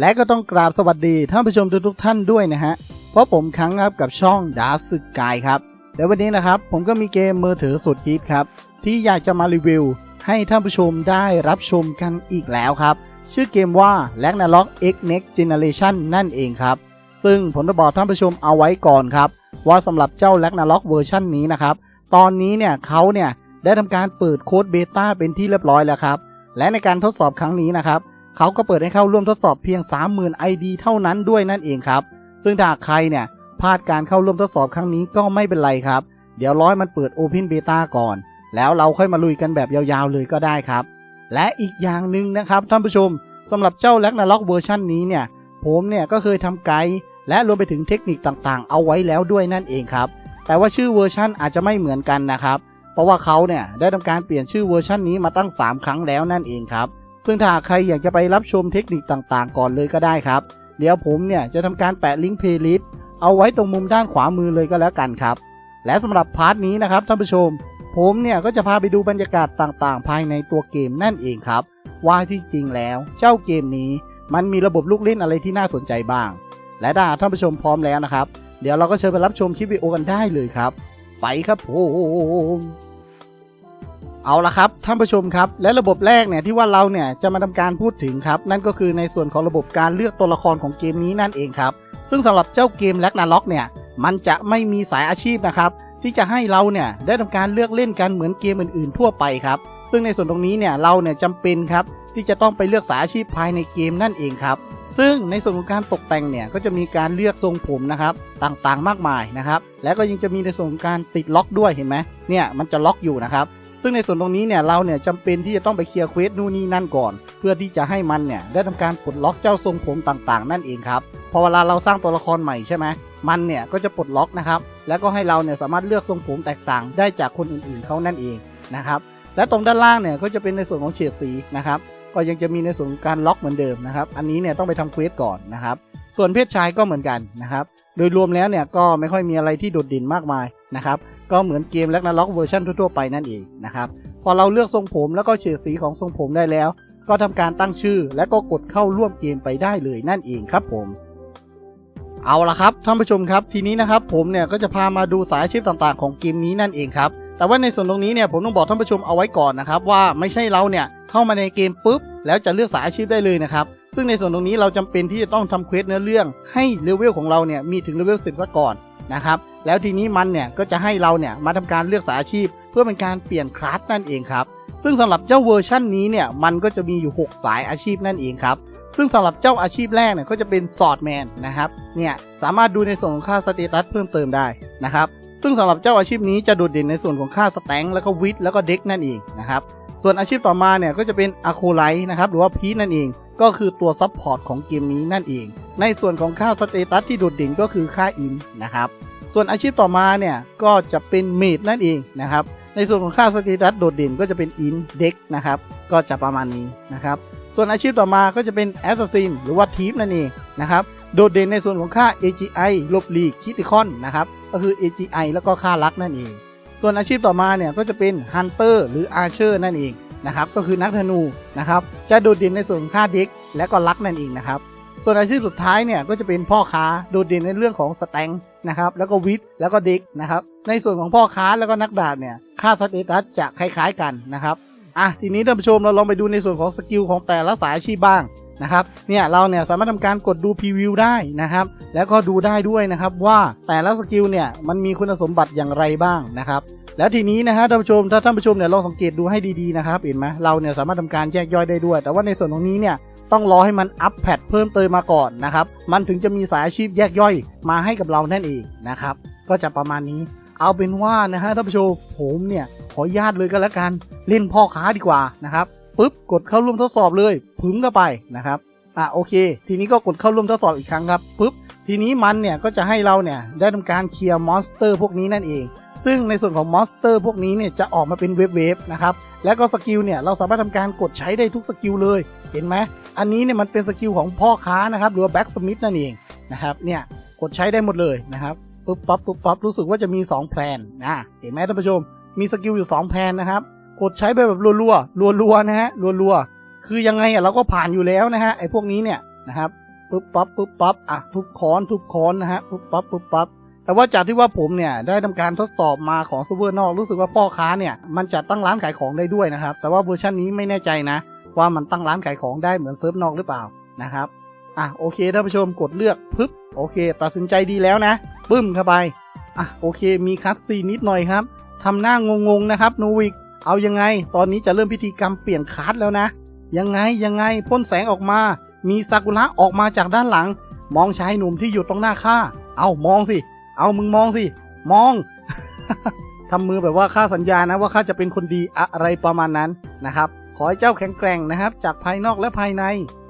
และก็ต้องกราบสวัสดีท่านผู้ชมทุกๆท่านด้วยนะฮะ เพราะผมครั้งครับกับช่องดาสึกกายครับ เดี๋ยววันนี้นะครับ ผมก็มีเกมมือถือสุดฮิตครับ ที่อยากจะมารีวิว ให้ท่านผู้ชมได้รับชมกันอีกแล้วครับ ชื่อเกมว่า l a g n a r o k X Next Generation นั่นเองครับ ซึ่งผมจะบอกท่านผู้ชมเอาไว้ก่อนครับ ว่าสำหรับเจ้า l a g n a r o k เวอร์ชันนี้นะครับ ตอนนี้เนี่ยเขาเนี่ยได้ทำการเปิดโค้ดเบต้าเป็นที่เรียบร้อยแล้วครับ และในการทดสอบครั้งนี้นะครับ เขาก็เปิดให้เข้าร่วมทดสอบเพียง 30,000 ID เท่านั้นด้วยนั่นเองครับ ซึ่งถ้าใครเนี่ยพลาดการเข้าร่วมทดสอบครั้งนี้ก็ไม่เป็นไรครับ เดี๋ยวร้อยมันเปิด Open Beta ก่อน แล้วเราค่อยมาลุยกันแบบยาวๆเลยก็ได้ครับ และอีกอย่างหนึ่งนะครับท่านผู้ชมสำหรับเจ้า l a g n a r o k เวอร์ชันนี้เนี่ย ผมเนี่ยก็เคยทำไกด์และรวมไปถึงเทคนิคต่างๆ เอาไว้แล้วด้วยนั่นเองครับ แต่ว่าชื่อเวอร์ชันอาจจะไม่เหมือนกันนะครับ เพราะว่าเขาเนี่ยได้ทำการเปลี่ยนชื่อเวอร์ชันนี้มาตั้ง 3 ครั้งแล้วนั่นเองครับ ซึ่งถ้าใครอยากจะไปรับชมเทคนิคต่างๆ ก่อนเลยก็ได้ครับ เดี๋ยวผมเนี่ยจะทำการแปะลิงก์เพลย์ลิสต์เอาไว้ตรงมุมด้านขวามือเลยก็แล้วกันครับ และสำหรับพาร์ทนี้นะครับท่านผู้ชม ผมเนี่ยก็จะพาไปดูบรรยากาศต่างๆ ภายในตัวเกมนั่นเองครับ ว่าที่จริงแล้วเจ้าเกมนี้มันมีระบบลูกเล่นอะไรที่น่าสนใจบ้าง และถ้าท่านผู้ชมพร้อมแล้วนะครับ เดี๋ยวเราก็เชิญไปรับชมคลิปวิดีโอกันได้เลยครับ ไปครับผม เอาละครับท่านผู้ชมครับ และระบบแรกเนี่ยที่ว่าเราเนี่ยจะมาทำการพูดถึงครับ นั่นก็คือในส่วนของระบบการเลือกตัวละครของเกมนี้นั่นเองครับ ซึ่งสำหรับเจ้าเกมแลกนาล็อกเนี่ยมันจะไม่มีสายอาชีพนะครับ ที่จะให้เราเนี่ยได้ทำการเลือกเล่นกันเหมือนเกมอื่นๆ ทั่วไปครับ ซึ่งในส่วนตรงนี้เนี่ยเราเนี่ยจำเป็นครับที่จะต้องไปเลือกสายอาชีพภายในเกมนั่นเองครับ ซึ่งในส่วนของการตกแต่งเนี่ยก็จะมีการเลือกทรงผมนะครับต่างๆมากมายนะครับ แล้วก็ยังจะมีในส่วนของการติดล็อกด้วยเห็นไหมเนี่ยมันจะล็อกอยู่นะครับ ซึ่งในส่วนตรงนี้เนี่ยเราเนี่ยจำเป็นที่จะต้องไปเคลียร์เควสนู่นนี่นั่นก่อน เพื่อที่จะให้มันเนี่ยได้ทำการปลดล็อกเจ้าทรงผมต่างๆ นั่นเองครับพอเวลาเราสร้างตัวละครใหม่ใช่ไหมมันเนี่ยก็จะปลดล็อกนะครับ แล้วก็ให้เราเนี่ยสามารถเลือกทรงผมแตกต่างได้จากคนอื่นๆเขานั่นเองนะครับ และตรงด้านล่างเนี่ยก็จะเป็นในส่วนของเฉดสีนะครับ ก็ยังจะมีในส่วนการล็อกเหมือนเดิมนะครับ อันนี้เนี่ยต้องไปทำเควสก่อนนะครับ ส่วนเพศชายก็เหมือนกันนะครับ โดยรวมแล้วเนี่ยก็ไม่ค่อยมีอะไรที่โดดเด่นมากมายนะครับ ก็เหมือนเกมแลกนาล็อกเวอร์ชันทั่วๆไปนั่นเองนะครับ พอเราเลือกทรงผมแล้วก็เฉดสีของทรงผมได้แล้ว ก็ทำการตั้งชื่อและก็กดเข้าร่วมเกมไปได้เลยนั่นเองครับผมเอาละครับท่านผู้ชมครับทีนี้นะครับผมเนี่ยก็จะพามาดูสายอาชีพต่างๆ ของเกมนี้นั่นเองครับแต่ว่าในส่วนตรงนี้เนี่ยผมต้องบอกท่านผู้ชมเอาไว้ก่อนนะครับว่าไม่ใช่เราเนี่ยเข้ามาในเกมปุ๊บ แล้วจะเลือกสายอาชีพได้เลยนะครับซึ่งในส่วนตรงนี้เราจำเป็นที่จะต้องทำเควสเนื้อเรื่องให้เลเวลของเราเนี่ยมีถึงเลเวล10ซะก่อน นะครับ แล้วทีนี้มันเนี่ยก็จะให้เราเนี่ยมาทำการเลือกสายอาชีพ เพื่อเป็นการเปลี่ยนคลาสนั่นเองครับ ซึ่งสำหรับเจ้าเวอร์ชั่นนี้เนี่ยมันก็จะมีอยู่ 6 สายอาชีพนั่นเองครับซึ่งสำหรับเจ้าอาชีพแรกเนี่ยก็จะเป็นสอดแมนนะครับเนี่ยสามารถดูในส่วนของค่าสเตตัสเพิ่มเติมได้นะครับซึ่งสำหรับเจ้าอาชีพนี้จะโดดเด่นในส่วนของค่าสแตงแล้วก็วิทแล้วก็เด็กนั่นเองนะครับส่วนอาชีพต่อมาเนี่ยก็จะเป็นอะโคไลท์นะครับหรือว่าพีนั่นเอง ก็คือตัวซับพอร์ตของเกมนี้นั่นเอง ในส่วนของค่าสเตตัสที่โดดเด่นก็คือค่าอินนะครับ ส่วนอาชีพต่อมาเนี่ยก็จะเป็นเมดนั่นเองนะครับ ในส่วนของค่าสเตตัสโดดเด่นก็จะเป็นอินเด็กนะครับ ก็จะประมาณนี้นะครับ ส่วนอาชีพต่อมาก็จะเป็น Assassin หรือว่าทีฟนั่นเองนะครับ โดดเด่นในส่วนของค่า AGI ลบลีกคิติคอนนะครับ ก็คือ AGI แล้วก็ค่ารักนั่นเอง ส่วนอาชีพต่อมาเนี่ยก็จะเป็น Hunter หรือ Archer นั่นเองนะครับ ก็คือนักธนูนะครับ จะโดดเด่นในส่วนของค่าเด็กและก็รักนั่นเองนะครับ ส่วนอาชีพสุดท้ายเนี่ยก็จะเป็นพ่อค้าโดดเด่นในเรื่องของสแตงนะครับแล้วก็วิทแล้วก็ด็กนะครับในส่วนของพ่อค้าแล้วก็นักดาบเนี่ยค่าสเตตัสจะคล้ายๆกันนะครับอะทีนี้ท่านผู้ชมเราลองไปดูในส่วนของสกิลของแต่ละสายอาชีพบ้างนะครับเนี่ยเราเนี่ยสามารถทำการกดดูพรีวิวได้นะครับแล้วก็ดูได้ด้วยนะครับว่าแต่ละสกิลเนี่ยมันมีคุณสมบัติอย่างไรบ้างนะครับแล้วทีนี้นะฮะท่านผู้ชมถ้าท่านผู้ชมเนี่ยลองสังเกตดูให้ดีๆนะครับเห็นไหมเราเนี่ยสามารถทำการแยกย่อยได้ด้วย แต่ว่าในส่วนตรงนี้เนี่ย ต้องรอให้มันอัปแพดเพิ่มเติมมาก่อนนะครับ มันถึงจะมีสายอาชีพแยกย่อยมาให้กับเรานั่นเองนะครับ ก็จะประมาณนี้ เอาเป็นว่านะฮะท่านผู้ชมผมเนี่ยขออนุญาตเลยก็แล้วกันเล่นพ่อค้าดีกว่านะครับปุ๊บกดเข้าร่วมทดสอบเลยพึมเข้าไปนะครับอะโอเค ทีนี้ก็กดเข้าร่วมทดสอบอีกครั้งครับปุ๊บทีนี้มันเนี่ยก็จะให้เราเนี่ยได้ทำการเคลียร์มอนสเตอร์พวกนี้นั่นเอง ซึ่งในส่วนของมอนสเตอร์พวกนี้เนี่ยจะออกมาเป็นเวฟเวฟนะครับ แล้วก็สกิลเนี่ยเราสามารถทำการกดใช้ได้ทุกสกิลเลย เห็นไหม อันนี้เนี่ยมันเป็นสกิลของพ่อค้านะครับ หรือว่าแบ็กสมิธนั่นเองนะครับ เนี่ยกดใช้ได้หมดเลยนะครับปุ๊บปั๊บปุ๊บปั๊บรู้สึกว่าจะมี 2 แพลนนะเห็นไหมท่านผู้ชม มีสกิลอยู่ 2 แพลนนะครับ กดใช้ไปแบบรัวๆรัวๆนะฮะรัวๆคือยังไงอะเราก็ผ่านอยู่แล้วนะฮะไอ้พวกนี้เนี่ยนะครับปุ๊บปั๊บปุ๊บปั๊บอะทุบค้อนทุบค้อนนะฮะปุ๊บปั๊บปุ๊บปั๊บ แต่ว่าจากที่ว่าผมเนี่ยได้ทำการทดสอบมาของซูเปอร์นอกรู้สึกว่าพ่อค้าเนี่ยมันจะตั้งร้านขายของได้ด้วยนะครับ แต่ว่าเวอร์ชันนี้ไม่แน่ใจนะ ว่ามันตั้งร้านขายของได้เหมือนเซิร์ฟนอกหรือเปล่านะครับอะโอเคท่านผู้ชมกดเลือกปึ๊บโอเค ตัดสินใจดีแล้วนะปึ้มเข้าไปอะโอเค มีคัดซีนิดหน่อยครับทำหน้างงๆนะครับโนวิกเอายังไง ตอนนี้จะเริ่มพิธีกรรมเปลี่ยนคัดแล้วนะ ยังไงยังไงพ่นแสงออกมา มีซากุระออกมาจากด้านหลัง มองชายหนุ่มที่อยู่ตรงหน้าข้าเอามองสิ เอามึงมองสิ มองทำมือแบบว่าข้าสัญญานะว่าข้าจะเป็นคนดีอะไรประมาณนั้นนะครับ ขอให้เจ้าแข็งแกร่งนะครับ จากภายนอกและภายใน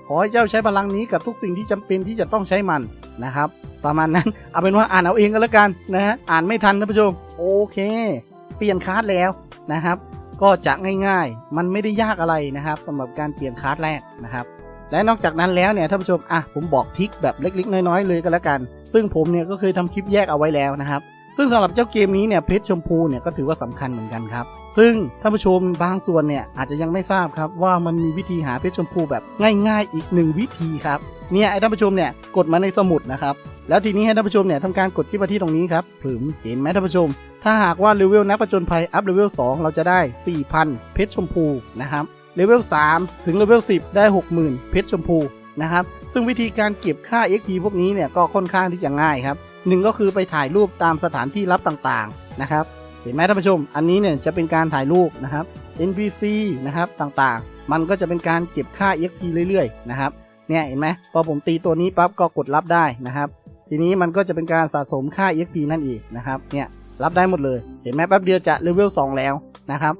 ขอให้เจ้าใช้พลังนี้กับทุกสิ่งที่จำเป็นที่จะต้องใช้มันนะครับ ประมาณนั้น เอาเป็นว่าอ่านเอาเองก็แล้วกันนะฮะ อ่านไม่ทันท่านผู้ชม โอเค เปลี่ยนคาร์ดแล้วนะครับ ก็จะง่ายๆ มันไม่ได้ยากอะไรนะครับสำหรับการเปลี่ยนคาร์ดแรกนะครับ และนอกจากนั้นแล้วเนี่ยท่านผู้ชมอะผมบอกทิกแบบเล็ก ๆ น้อยๆเลยก็แล้วกัน ซึ่งผมเนี่ยก็เคยทำคลิปแยกเอาไว้แล้วนะครับซึ่งสำหรับเจ้าเกมนี้เนี่ยเพชรชมพูเนี่ยก็ถือว่าสำคัญเหมือนกันครับ ซึ่งท่านผู้ชมบางส่วนเนี่ยอาจจะยังไม่ทราบครับว่ามันมีวิธีหาเพชรชมพูแบบง่าย ๆ อีกหนึ่งวิธีครับเนี่ยไอ้ท่านผู้ชมเนี่ยกดมาในสมุดนะครับแล้วทีนี้ให้ท่านผู้ชมเนี่ยทำการกดที่มาที่ตรงนี้ครับผึมเห็นไหมท่านผู้ชม ถ้าหากว่าเลเวลนักประจนภัยอัพเลเวล2เราจะได้ 4,000 เพชรชมพูนะครับ เลเวล3 ถึงเลเวล10 ได้ 60,000 เพชรชมพูนะครับ ซึ่งวิธีการเก็บค่า XP พวกนี้เนี่ยก็ค่อนข้างที่จะง่ายครับหนึ่งก็คือไปถ่ายรูปตามสถานที่ลับต่างๆนะครับเห็นไหมท่านผู้ชม อันนี้เนี่ยจะเป็นการถ่ายรูปนะครับ NPC นะครับต่างๆ มันก็จะเป็นการเก็บค่า XP เรื่อยๆนะครับเนี่ยเห็นไหมพอผมตีตัวนี้ปั๊บก็กดรับได้นะครับ ทีนี้มันก็จะเป็นการสะสมค่า XP นั่นเองนะครับเนี่ยรับได้หมดเลย เห็นไหมแป๊บเดียวจะเลเวล2แล้วนะครับ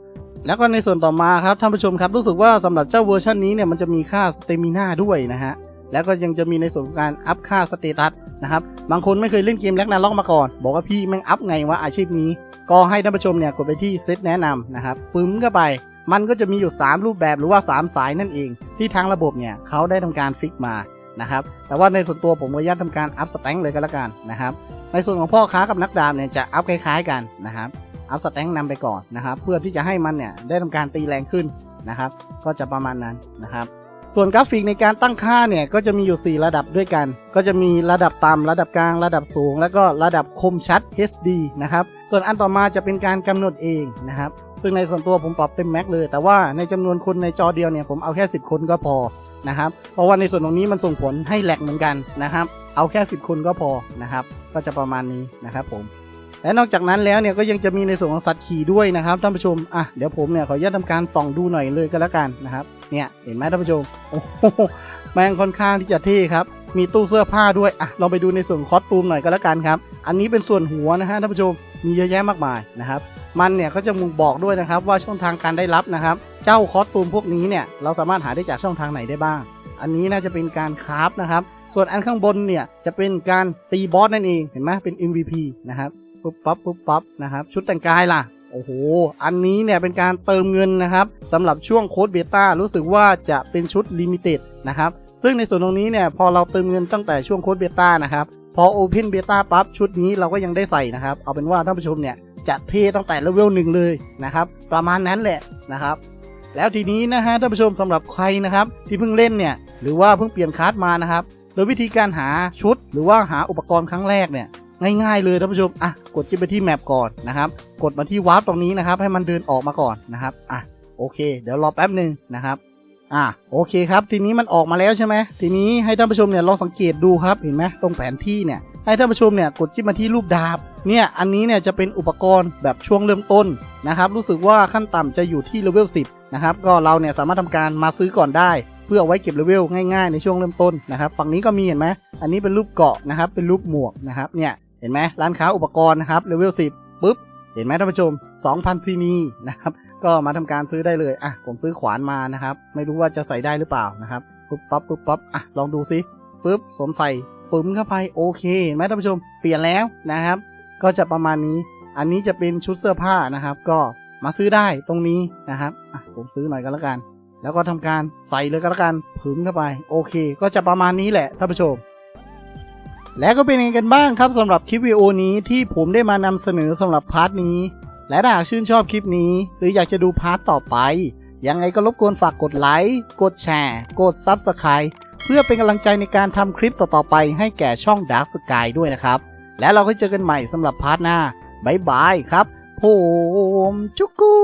แล้วก็ในส่วนต่อมาครับท่านผู้ชมครับรู้สึกว่าสำหรับเจ้าเวอร์ชันนี้เนี่ยมันจะมีค่าสเตมิน่าด้วยนะฮะแล้วก็ยังจะมีในส่วนของการอัพค่าสเตตัสนะครับบางคนไม่เคยเล่นเกมแล็กนาล็อกมาก่อน บอกว่าพี่แม่งอัพไงวะอาชีพนี้ ก็ให้ท่านผู้ชมเนี่ยกดไปที่เซตแนะนำนะครับปึ้มเข้าไป มันก็จะมีอยู่ 3 รูปแบบหรือว่า 3 สายนั่นเอง ที่ทางระบบเนี่ยเขาได้ทำการฟิกมานะครับแต่ว่าในส่วนตัวผมก็ยัดทำการอัพสแต็งเลยก็แล้วกันนะครับในส่วนของพ่อค้ากับนักดาบเนี่ยจะอัพคล้ายๆกันนะครับ อัพสแต็งนำไปก่อนนะครับ เพื่อที่จะให้มันเนี่ยได้ทำการตีแรงขึ้นนะครับ ก็จะประมาณนั้นนะครับส่วนกราฟิกในการตั้งค่าเนี่ยก็จะมีอยู่ 4 ระดับด้วยกัน ก็จะมีระดับต่ำระดับกลาง ระดับสูง แล้วก็ระดับคมชัด HD นะครับ ส่วนอันต่อมาจะเป็นการกำหนดเองนะครับ ซึ่งในส่วนตัวผมปรับเต็มแม็กเลย แต่ว่าในจำนวนคนในจอเดียวเนี่ยผมเอาแค่ 10 คนก็พอนะครับ เพราะว่าในส่วนตรงนี้มันส่งผลให้แหลกเหมือนกันนะครับ เอาแค่ 10 คนก็พอนะครับ ก็จะประมาณนี้นะครับผม และนอกจากนั้นแล้วเนี่ยก็ยังจะมีในส่วนของสัตว์ขี่ด้วยนะครับท่านผู้ชมอะเดี๋ยวผมเนี่ยขออนุญาตทำการส่องดูหน่อยเลยก็แล้วกันนะครับเนี่ยเห็นไหมท่านผู้ชมโอ้โหแมงค่อนข้างที่จะเท่ครับมีตู้เสื้อผ้าด้วยอะลองไปดูในส่วนของคอสตูมหน่อยก็แล้วกันครับ อันนี้เป็นส่วนหัวนะฮะท่านผู้ชมมีเยอะแยะมากมายนะครับมันเนี่ยก็จะมุงบอกด้วยนะครับว่าช่องทางการได้รับนะครับ เจ้าคอสตูมพวกนี้เนี่ยเราสามารถหาได้จากช่องทางไหนได้บ้าง อันนี้น่าจะเป็นการคราฟนะครับส่วนอันข้างบนเนี่ยจะเป็นการตีบอสนั่นเองเห็นไหมเป็น MVP นะครับ ปุ๊บปั๊บปุ๊บปั๊บนะครับ ชุดแต่งกายล่ะโอ้โห อันนี้เนี่ยเป็นการเติมเงินนะครับสำหรับช่วงโค้ดเบต้ารู้สึกว่าจะเป็นชุดลิมิเต็ดนะครับ ซึ่งในส่วนตรงนี้เนี่ยพอเราเติมเงินตั้งแต่ช่วงโค้ดเบต้านะครับพอโอเพนเบต้าปั๊บชุดนี้เราก็ยังได้ใส่นะครับ เอาเป็นว่าท่านผู้ชมเนี่ยจะเทตั้งแต่เลเวลหนึ่งเลยนะครับ ประมาณนั้นแหละนะครับ แล้วทีนี้นะฮะท่านผู้ชมสำหรับใครนะครับที่เพิ่งเล่นเนี่ยหรือว่าเพิ่งเปลี่ยนคาร์ดมานะครับโดยวิธีการหาชุด หรือว่าหาอุปกรณ์ครั้งแรกเนี่ย ง่ายๆเลยท่านผู้ชมอะกดจิ้มไปที่แมปก่อนนะครับ กดมาที่วาร์ปตรงนี้นะครับ ให้มันเดินออกมาก่อนนะครับอะโอเค เดี๋ยวรอแป๊บหนึ่งนะครับอะโอเคครับ ทีนี้มันออกมาแล้วใช่ไหมทีนี้ให้ท่านผู้ชมเนี่ยลองสังเกตดูครับเห็นไหมตรงแผนที่เนี่ยให้ท่านผู้ชมเนี่ยกดจิ้มมาที่รูปดาบเนี่ยอันนี้เนี่ยจะเป็นอุปกรณ์แบบช่วงเริ่มต้นนะครับ รู้สึกว่าขั้นต่ำจะอยู่ที่เลเวล10นะครับก็เราเนี่ยสามารถทำการมาซื้อก่อนได้ เพื่อเอาไว้เก็บเลเวลง่ายๆในช่วงเริ่มต้นนะครับ ฝั่งนี้ก็มีเห็นไหมอันนี้เป็นรูปเกาะนะครับเป็นรูปหมวกนะครับเนี่ย ห็นไหมร้านค้าอุปกรณ์นะครับเลเวล10ปุ๊บ เห็นไหมท่านผู้ชม 2,000ซีนีนะครับ ก็มาทำการซื้อได้เลย อะ ผมซื้อขวานมานะครับ ไม่รู้ว่าจะใส่ได้หรือเปล่านะครับปุ๊บปั๊บปุ๊บปั๊บอะ ลองดูซิปุ๊บสวมใส่ปึ้มเข้าไปโอเคเห็นไหมท่านผู้ชม เปลี่ยนแล้วนะครับ ก็จะประมาณนี้ อันนี้จะเป็นชุดเสื้อผ้านะครับ ก็มาซื้อได้ตรงนี้นะครับอะผมซื้อหน่อยก็แล้วกัน แล้วก็ทำการใส่เลยก็แล้วกันผึมเข้าไป โอเค ก็จะประมาณนี้แหละท่านผู้ชม และก็เป็นยังไงกันบ้างครับสำหรับคลิปวิดีโอนี้ที่ผมได้มานำเสนอสำหรับพาร์ทนี้ และถ้าหากชื่นชอบคลิปนี้ หรืออยากจะดูพาร์ทต่อไป ยังไงก็รบกวนฝากกดไลค์ กดแชร์ กด Subscribe เพื่อเป็นกำลังใจในการทำคลิปต่อๆไปให้แก่ช่อง Dark Sky ด้วยนะครับ และเราก็เจอกันใหม่สำหรับพาร์ทหน้าบ๊ายบายครับ ผมจุกกู